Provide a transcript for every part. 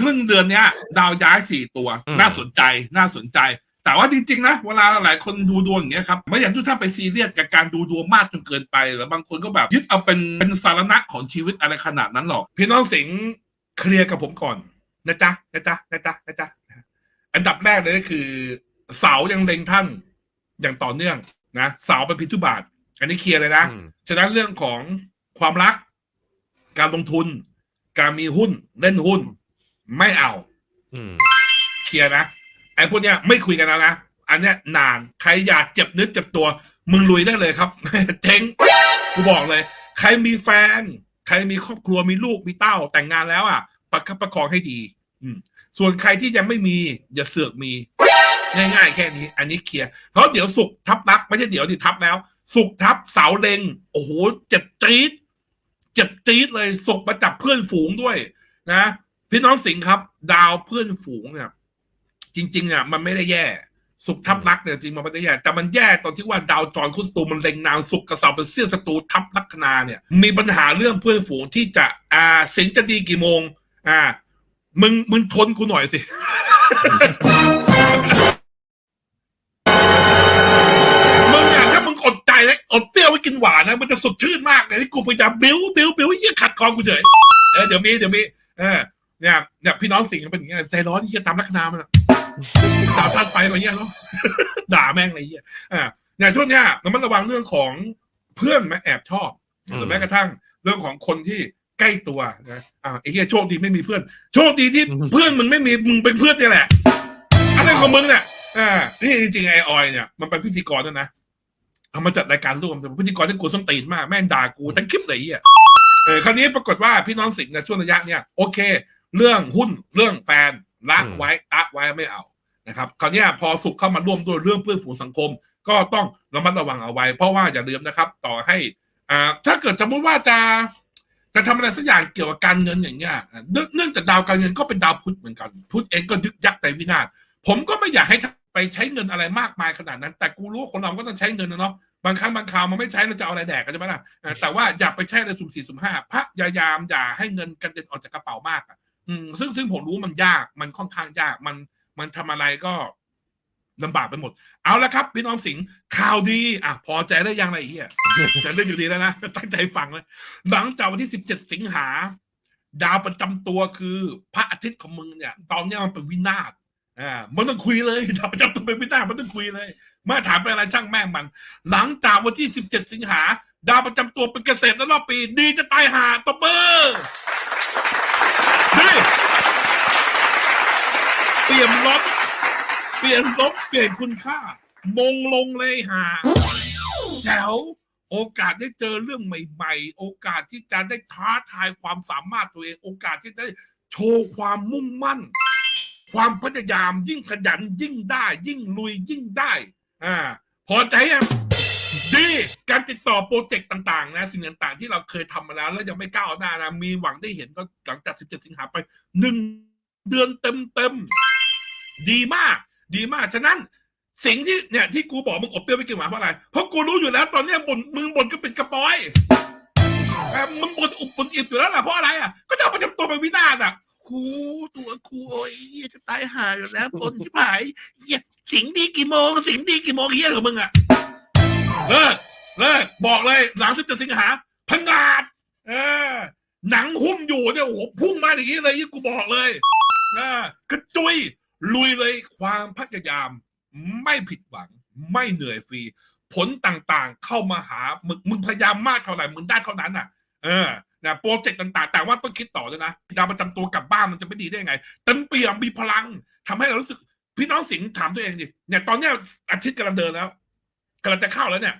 ครึ่งเดือนเนี้ย ดาวย้ายสี่ตัว อืม น่าสนใจน่าสนใจ แต่ว่าจริงๆนะเวลาหลายคนดูดวงอย่างเงี้ยครับไม่อยากทุกท่านไปซีเรียสกับการดูดวงมากจนเกินไปหรือบางคนก็แบบยึดเอาเป็นเป็นสาระของชีวิตอะไรขนาดนั้นหรอก พี่น้องสิงห์เคลียร์กับผมก่อนนะจ๊ะนะจ๊ะนะจ๊ะนะจ๊ะอันดับแรกเลยก็คือ เสายังเล็งท่านอย่างต่อเนื่องนะเสาเป็นพิทุบาท อันนี้เคลียร์เลยนะ อืม ฉะนั้นเรื่องของความรัก การลงทุน การมีหุ้นเล่นหุ้น ไม่เอาอืมเคลียร์นะไอ้พวกเนี้ยไม่คุยกันแล้วนะอันเนี้ยนานใครอยากเจ็บนึกเจ็บตัว มึงลุยได้เลยครับเจ๊งกูบอกเลย ใครมีแฟน ใครมีครอบครัวมีลูกมีเต้าแต่งงานแล้วอะประคับประคองให้ดี อืม ส่วนใครที่ยังไม่มี อย่าเสือกมี ง่ายๆแค่นี้ อันนี้เคลียร์เพราะเดี๋ยวสุกร์ทับรักไม่ใช่เดี๋ยวที่ทับแล้ว สุกร์ทับเสาเลงโอ้โหเจ็บจี๊ดเจ็บจี๊ดเลยสุกร์มาจับเพื่อนฝูงด้วย นะ พี่น้องสิงห์ครับ ดาวเพื่อนฝูงเนี่ยจริงๆเนี่ยมันไม่ได้แย่ สุขทับลักเนี่ยจริงมันไม่ได้แย่ แต่มันแย่ตอนที่ว่าดาวจรคุสตูมันเล็งนางสุขกับเสาเป็นเสี้ยนศัตรูทับลัคนาเนี่ย มีปัญหาเรื่องเพื่อนฝูงที่จะ อ่าสิงห์จะดีกี่โมง อ่า มึงมึงทนกูหน่อยสิมึงเนี่ยถ้ามึงอดใจนะอดเปรี้ยวไว้กินหวานนะมันจะสดชื่นมากเลยที่กูพยายามบิ้วบิ้วบิ้วเยี่ขัดคอกูเฉยเออเดี๋ยวมีเดี๋ยวมี เออ เนี่ยเนี่ยพี่น้องสิงห์เป็นอย่างเงี้ยใจร้อนเยี่ยตามลัคนามันอะด่าท่านไฟอะไรเงี้ยเนาะ ด่าแม่งอะไรเงี้ยอ่าเนี่ยช่วงเนี้ยระมัดระวังเรื่องของเพื่อนมาแอบชอบหรือแม้กระทั่งเรื่องของคนที่ใกล้ตัวนะอ่าไอ้เหี้ยโชคดีไม่มีเพื่อน โชคดีที่เพื่อนมึงไม่มีมึงเป็นเพื่อนเนี่ยแหละอะไรของมึงเนี่ยอ่านี่จริงๆไอออยเนี่ยมันเป็นพิธีกรด้วยนะเอามาจัดรายการร่วมแต่พิธีกรที่กูส้นตีนมากแม่งด่ากูทั้งคลิปเลยอะเออคราวนี้ปรากฏว่าพี่น้องสิงห์ในช่วงระยะเนี่ยโอเค เรื่องหุ้นเรื่องแฟนละอืมไว้ละไว้ไม่เอานะครับคราวเนี้ยพอสุขเข้ามาร่วมด้วยเรื่องเพื่อนฝูงสังคม ก็ต้องระมัดระวังเอาไว้ เพราะว่าอย่าลืมนะครับ ต่อให้อ่าถ้าเกิดสมมติว่าจะจะทำอะไรสักอย่างเกี่ยวกับการเงินอย่างเงี้ยเนื่องเนื่องจากดาวการเงินก็เป็นดาวพุธเหมือนกันพุธเองก็ยึกยักแต่วินาศผมก็ไม่อยากให้ไปใช้เงินอะไรมากมายขนาดนั้น แต่กูรู้ว่าคนเราก็ต้องใช้เงินนะเนาะบางครั้งบางคราวมันไม่ใช้เราจะเอาอะไรแดกกันใช่ไหมล่ะเออแต่ว่าอย่าไปใช้ในสุ่มสี่สุ่มห้าพยายามอย่าให้เงินกระเด็นออกจากกระเป๋ามากอะ อืมซึ่งซึ่งผมรู้มันยากมันค่อนข้างยากมันมันทำอะไรก็ลำบากไปหมด เอาละครับพี่น้องสิงข่าวดีอะพอใจได้ยังไรเฮียจะเล่นอยู่ดีแล้วนะตั้งใจฟังเลยหลังจากวันที่สิบเจ็ดสิงหา ดาวประจำตัวคือพระอาทิตย์ของมึงเนี่ย ตอนนี้มันเป็นวินาศอ่ามันต้องคุยเลยดาวประจำตัวเป็นวินาศมันต้องคุยเลยมื่อถามเป็นอะไรช่างแม่งมัน หลังจากวันที่17สิงหา ดาวประจำตัวเป็นเกษตรและรอบปี ดีจะตายหาตบเบอร์ นี่เปลี่ยนลบเปลี่ยนลบเปลี่ยนคุณค่า มงลงเลยหาแจ๋วโอกาสได้เจอเรื่องใหม่ๆ โอกาสที่จะได้ท้าทายความสามารถตัวเอง โอกาสที่ได้โชว์ความมุ่งมั่น ความพยายามยิ่งขยันยิ่งได้ ยิ่งลุยยิ่งได้ อ่า พอใจยัง ดีการติดต่อโปรเจกต์ต่างๆ นะ สิ่งต่างๆ ที่เราเคยทำมาแล้วแล้วยังไม่ก้าวหน้านะมีหวังได้เห็นก็หลังจาก 17 สิงหาไปหนึ่งเดือนเต็มๆดีมาก ดีมาก ฉะนั้นสิ่งที่เนี่ยที่กูบอกมึงอบเปรี้ยวไม่กินหวานเพราะอะไร เพราะกูรู้อยู่แล้ว ตอนเนี้ยบ่นมึงบ่นก็เป็นกระปอยเอ่มึงบ่นอุบบ่นอิบอยู่แล้วล่ะเพราะอะไรอะก็จะประจำตัวเป็นวินาศอะครูตัวครูโอ้ยจะตายหาอยู่แล้วบนชิบหายเหี้ยสิงดีกี่โมง สิงดีกี่โมงเฮียของมึงอะ เลิกเลิกบอกเลยหลังสิบเจ็ดสิงหาพังงาดเออ หนังหุ้มอยู่เนี่ยโอ้โหพุ่งมาอย่างนี้เลยยี่กูบอกเลยเออกระจุย ลุยเลยความพยายาม ไม่ผิดหวัง ไม่เหนื่อยฟรี ผลต่างๆ เข้ามาหา มึงมึงพยายามมากเท่าไหร่มึงได้เท่านั้นน่ะ เออนะโปรเจกต์ต่างๆ แต่ว่าต้องคิดต่อด้วยนะดาวประจำตัวกลับบ้านมันจะไม่ดีได้ยังไงเต็มเปี่ยมมีพลังทำให้เรารู้สึก พี่น้องสิงห์ถามตัวเองดิเนี่ยตอนเนี้ยอาทิตย์กำลังเดินแล้วกำลังจะเข้าแล้วเนี่ย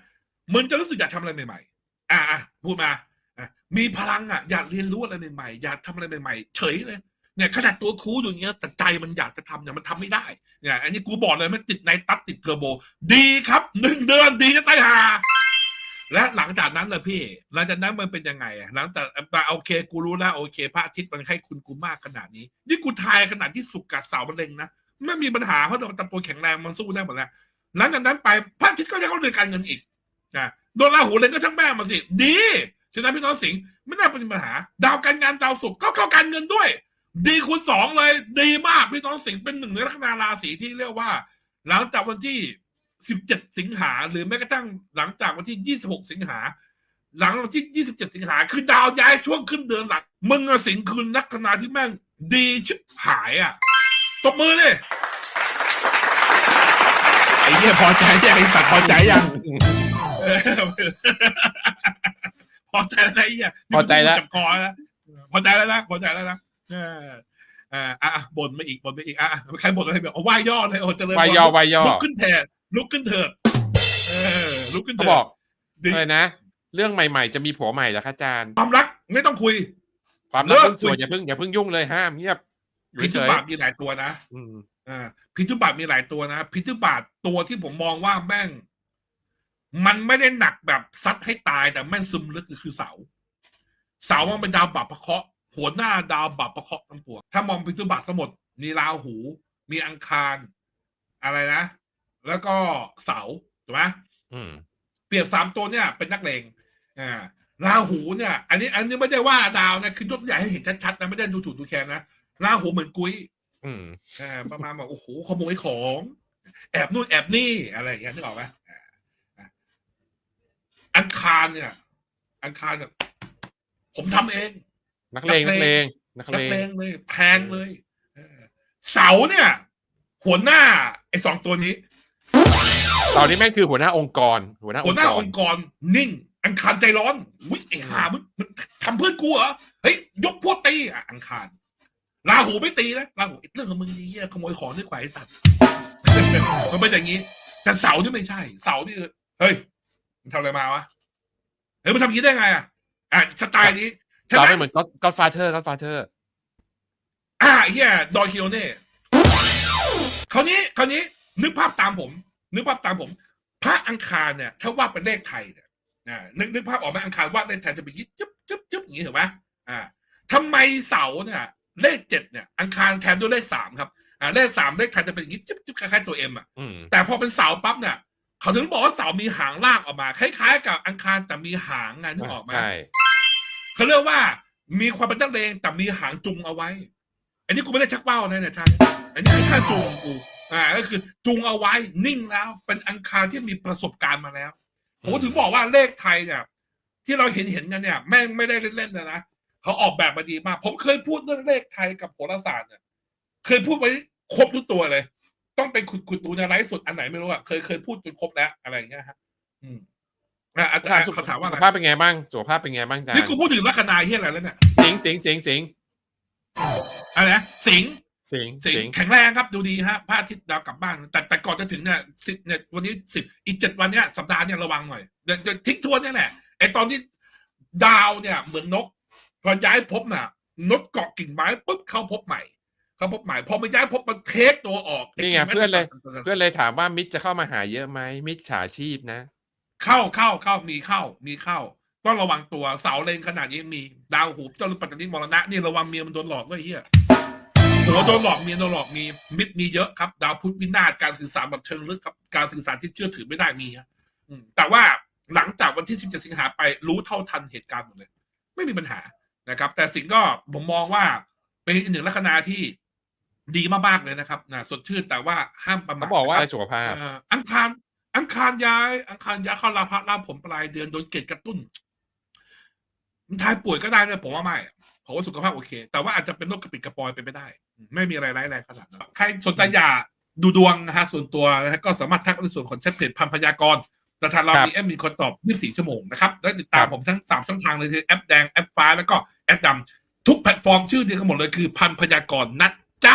มึงจะรู้สึกอยากทำอะไรใหม่ๆอะอะพูดมาอะมีพลังอะอยากเรียนรู้อะไรใหม่ๆอยากทำอะไรใหม่ๆเฉยเลยเนี่ยขนาดตัวครูอยู่อย่างเงี้ยแต่ใจมันอยากจะทำเนี่ยมันทำไม่ได้เนี่ยอันนี้กูบอกเลยมันติดในตัดติดเทอร์โบ ดีครับหนึ่งเดือนดีจะตายหา และหลังจากนั้นเลยพี่ หลังจากนั้นมันเป็นยังไงอะหลังจากแต่โอเค กูรู้แล้วโอเค พระอาทิตย์มันให้คุณกูมากขนาดนี้ นี่กูทายขนาดที่สุกกับเสามันเล็งนะไม่มีปัญหาเพราะตัวตะปูแข็งแรงมันสู้ได้หมดแล้วหลังจากนั้นไปพระอาทิตย์ก็จะเข้าเดือนการเงินอีก นะโดนราหูเล็งก็ช่างแม่มาสิ ดีฉะนั้นพี่น้องสิงห์ไม่น่าเป็นปัญหา ดาวการงานดาวศุกร์ก็เข้าการเงินด้วย ดีคูณสองเลย ดีมากพี่น้องสิงห์เป็นหนึ่งในลัคนาราศีที่เรียกว่า หลังจากวันที่สิบเจ็ดสิงหาหรือแม้กระทั่งหลังจากวันที่ยี่สิบหกสิงหา หลังวันที่ยี่สิบเจ็ดสิงหาคือดาวย้ายช่วงขึ้นเดือนหลักมึงอะสิงห์คือลัคนาที่แม่งดีชิบหายอะตบมือเลยไอ้เหี้ยพอใจยังไอ้สัตว์พอใจยัง พอใจแล้วนะไอ้เหี้ยพอใจแล้วจับคอแล้วพอใจแล้วนะพอใจแล้วนะเออเอ่าอะอะบ่นมาอีกบ่นมาอีกอะอะใครบ่นอะไรแบบเอาไหว้ย่อเลยโอ้เจริญพรวายย่อวายย่อลุกขึ้นเถอะลุกขึ้นเถอะเออลุกขึ้นเถเขาอะบอกดีเลยนะ เรื่องใหม่ๆ จะมีผัวใหม่เหรอคะอาจารย์ ความรักไม่ต้องคุย ความเลิรักกเพิ่งส่วนคุยอย่าเพิ่งอย่าเพิ่งยุ่งเลยห้ามเงียบอยู่พิเฉทุยบาทมีหลายตัวนะอืมอ่าพิทุบาทมีหลายตัวนะพิทุบาทตัวที่ผมมองว่าแม่ง มันไม่ได้หนักแบบซัดให้ตายแต่แม่งซึมลึกคือเสา เสามันเป็นดาวบัพพะเคราะห์หัวหน้าดาวบัพพะเคราะห์ทั้งปวงถ้ามองพิทุบาทสมดมีราหู มีอังคาร อะไรนะ แล้วก็เสาถูกไหมอืมเปรียบสามตัวเนี่ย เป็นนักเลงอ่าราหูเนี่ย อันนี้ อันนี้ไม่ได้ว่าดาวนะคือยกตัวอย่างให้เห็นชัดๆนะไม่ได้ดูถูกดูแคลนนะราหูเหมือนกุ้ยอืมอ่าประมาณแบบโอ้โหขโมยของ แอบนู่นแอบนี่อะไรอย่างเงี้ยนึกออกไหมอ่าอ่า อังคารเนี่ย อังคารเนี่ยผมทำเอง นักเลงนันักกเลเลงงนักนัเลกงเลงเลยแพงเลยเออเสาเนี่ย หัวหน้าไอ้สองตัวนี้ตอนนี้แม่งคือหัวหน้าองค์กร หัวหน้าอหัวงหค์น้ากอรงค์กร นิ่ง อังคารใจร้อนวิไอ้ห่ามึงมึงทำเพื่อนกูเหรอเฮ้ยยกพวกตีอะอังคารลาหูไม่ตีนะลาหูไอ้เรื่องของมึงไอ้เหี้ยขโมยของด้วยไขวไอ้สัตว์มันเป็นอย่างนี้ แต่เสานี่ไม่ใช่ เสานี่คือเฮ้ย มันทำอะไรมาวะเฮ้ยมันทำอย่างนี้ได้ไงอะอะสไตล์นี้ฉะเรานั้ไม่นเหมือนก็ก็ฟาเธอร์ก็ฟาเธอร์ อะไอ้เฮียดอยคิโอเน่คราวนี้คราวนี้ นึกภาพตามผม นึกภาพตามผม พระอังคารเนี่ย ถ้าว่าเป็นเลขไทยเนี่ยอ่านึกนึกภาพออกไหมอังคารว่าเลขไทยจะเป็นอยางนี้จึ๊บจึ๊บจึ๊บอย่างนี้ถูกไหมอ่าทำไมเสาเนี่ย เลขเจ็ดเนี่ย อังคารแทนด้วยเลขสามครับอ่าเลขสามเลขไทยจะเป็นอย่างนี้จึ๊บจึ๊บคล้ายๆตัวเอ็มอะ อืมแต่พอเป็นเสาปั๊บเนี่ย เขาถึงบอกว่าเสามีหางลากออกมา คล้ายๆ กับอังคารแต่มีหางไงนึกออกไหมใช่เขาเรียกว่า มีความเป็นนักเลงแต่มีหางจุงเอาไว้ อันนี้กูไม่ได้ชักเป้านะเนี่ยท่านอันนี้คือท่าจูงกูอ่าก็คือจูงเอาไว้นิ่งแล้ว เป็นอังคารที่มีประสบการณ์มาแล้วผมถึงบอกว่าเลขไทยเนี่ย ที่เราเห็นเห็นกันเนี่ยแม่งไม่ได้เล่นๆเลยนะเขาออกแบบมาดีมาก ผมเคยพูดเรื่องเลขไทยกับโหราศาสตร์เนี่ยเคยพูดไว้ครบทุกตัวเลย ต้องไปขุดขุดดูในไลฟ์สดอันไหนไม่รู้อะเคยเคยพูดจนครบแล้วอะไรอย่างเงี้ยฮะอืมอะอาจารย์เขาถามว่าสุอะไรขภาพเป็นไงบ้างสุขภาพเป็นไงบ้างอาจารนี่ย์กูพูดถึงลัคนาเฮียอะไรแล้วเนี่ยสิงสิงสิงสิงอะไรนะสิงห์สิงสิงสิงห์แข็งแรงครับดูดีฮะพระอาทิตย์ดาวกลับบ้าน แต่แต่ก่อนจะถึงเนี่ยสิบเนี่ยวันนี้สิบอีกเจ็ดวันเนี้ยสัปดาห์เนี่ยระวังหน่อยเดี๋ยวเดี๋ยวทิ้งทวนเนี่ยแหละไอตอนที่ดาวเนี่ยเหมือนนก พอย้ายภพน่ะนกเกาะกิ่งไม้ปุ๊บเข้าภพใหม่ เข้าภพใหม่พอมาย้ายภพมันเทคตัวออกนี่ไงอ้กิ่ม้เพื่อนเลยสั่ๆเพื่อนเลยถามว่ามิตรจะเข้ามาหาเยอะไหมมิตรฉาชีพนะ เข้าเข้าเข้ามีเข้า มีเข้า ต้องระวังตัวเสาเลงขนาดนี้มีดาวหูเจ้าลุปัตตานีมรณะนี่ระวังเมียมันโดนหลอกด้วยเฮียหัวโดนหลอกเมียโดนหลอกมีมิตรมีเยอะครับ ดาวพุธวินาศการสื่อสารแบบเชิงลึกครับการสื่อสารที่เชื่อถือไม่ได้มีฮะอืมแต่ว่าหลังจากวันที่ 17 สิงหาไปรู้เท่าทันเหตุการณ์หมดเลย ไม่มีปัญหานะครับ แต่สิ่งก็ผมมองว่าเป็นอีกหนึ่งลัคนาที่ ดีมากๆเลยนะครับนะสดชื่นแต่ว่าห้ามประมาทเขาบอกว่านะครับสุขภาพ เอ่ออังคาร อังคารย้าย อังคารย้ายเข้าลาภะลาภผมปลายเดือนโดนเกตกระตุ้นมันทายป่วยก็ได้นะผมว่าไม่ผมว่าสุขภาพโอเค แต่ว่าอาจจะเป็นโรคกระปิดกระปอยไปไม่ได้ ไม่มีอะไรร้ายแรงขนาดนั้นใครสนใจอยากดูดวงนะฮะส่วนตัวนะฮะก็สามารถทักในส่วนของแชทเพจพันพยากรณ์แต่ทางเราครับ มีแอปมีคนตอบ 24 ชั่วโมงนะครับ และติดตามครับผมทั้ง 3 ช่องทางเลยคือแอปแดงแอปฟ้าแล้วก็แอปดำทุกแพลตฟอร์มชื่อเดียวกันหมดเลยคือพันพยากรณ์นะจ๊ะ